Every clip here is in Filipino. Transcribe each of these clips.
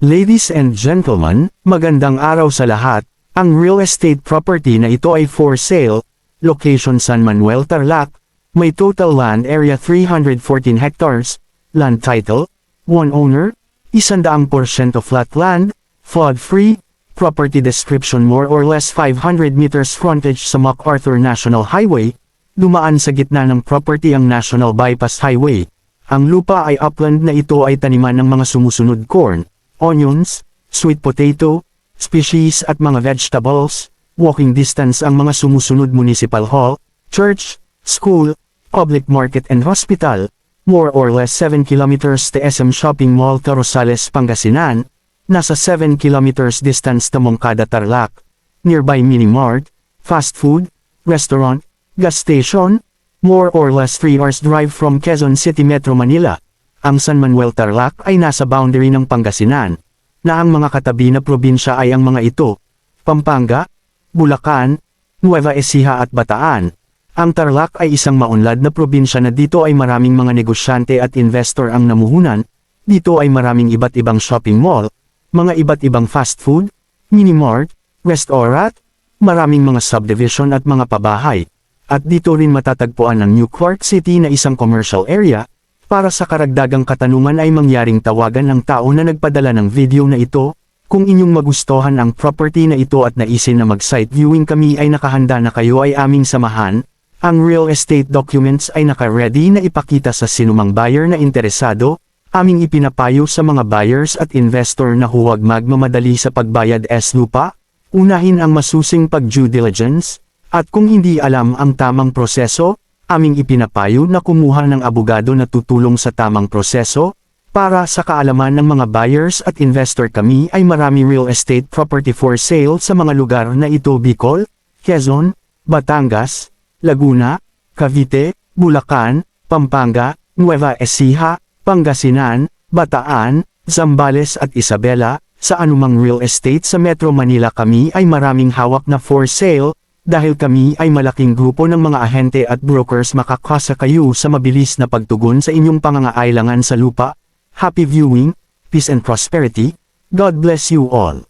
Ladies and gentlemen, magandang araw sa lahat. Ang real estate property na ito ay for sale, location San Manuel Tarlac, may total land area 314 hectares, land title, one owner, 100% flat land, flood-free, property description more or less 500 meters frontage sa MacArthur National Highway, dumaan sa gitna ng property ang National Bypass Highway. Ang lupa ay upland na ito ay taniman ng mga sumusunod corn, onions, sweet potato, species at mga vegetables, walking distance ang mga sumusunod municipal hall, church, school, public market and hospital, more or less 7 kilometers to SM Shopping Mall Carrozales, Pangasinan, nasa 7 kilometers distance to Moncada Tarlac, nearby mini-mart, fast food, restaurant, gas station, more or less 3 hours drive from Quezon City Metro Manila. Ang San Manuel Tarlac ay nasa boundary ng Pangasinan, na ang mga katabi na probinsya ay ang mga ito, Pampanga, Bulacan, Nueva Ecija at Bataan. Ang Tarlac ay isang maunlad na probinsya na dito ay maraming mga negosyante at investor ang namuhunan, dito ay maraming iba't ibang shopping mall, mga iba't ibang fast food, mini-mart, restaurant, maraming mga subdivision at mga pabahay. At dito rin matatagpuan ang New Clark City na isang commercial area, para sa karagdagang katanungan ay mangyaring tawagan ng tao na nagpadala ng video na ito, kung inyong magustuhan ang property na ito at naisin na mag-site viewing kami ay nakahanda na kayo ay aming samahan, ang real estate documents ay naka-ready na ipakita sa sinumang buyer na interesado, aming ipinapayo sa mga buyers at investor na huwag magmamadali sa pagbayad es lupa, unahin ang masusing pag-due diligence, at kung hindi alam ang tamang proseso, aming ipinapayo na kumuha ng abogado na tutulong sa tamang proseso, para sa kaalaman ng mga buyers at investor kami ay marami real estate property for sale sa mga lugar na ito Bicol, Quezon, Batangas, Laguna, Cavite, Bulacan, Pampanga, Nueva Ecija, Pangasinan, Bataan, Zambales at Isabela, sa anumang real estate sa Metro Manila kami ay maraming hawak na for sale, dahil kami ay malaking grupo ng mga ahente at brokers makakasa kayo sa mabilis na pagtugon sa inyong pangangailangan sa lupa. Happy viewing, peace and prosperity, God bless you all.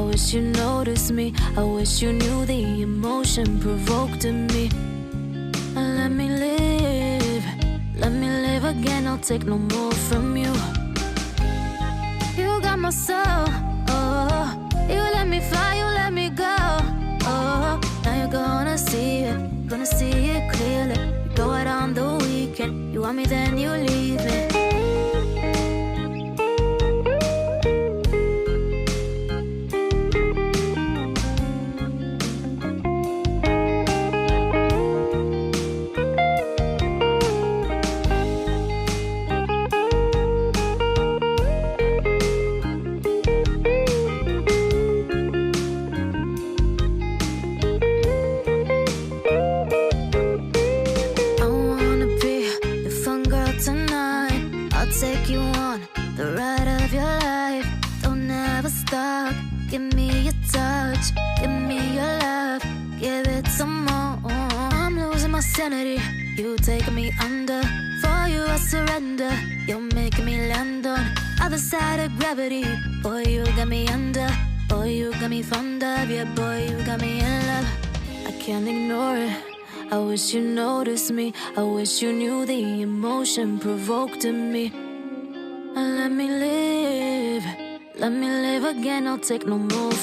I wish you noticed me. I wish you knew the emotion provoked in me. Let me live. Let me live again. I'll take no more from you. You got my soul. Oh, you let me fly. You let me go. Oh, now you're gonna see it. Gonna see it clearly. We go out on the weekend. You want me, then you leave take you on the ride of your life. Don't ever stop. Give me your touch. Give me your love. Give it some more. I'm losing my sanity. You take me under. For you, I surrender. You're making me land on other side of gravity. Boy, you got me under. Boy, you got me fond of. Yeah, boy, you got me in love. I can't ignore it. I wish you noticed me. I wish you knew the emotion provoked in me. Let me live. Let me live again. I'll take no more.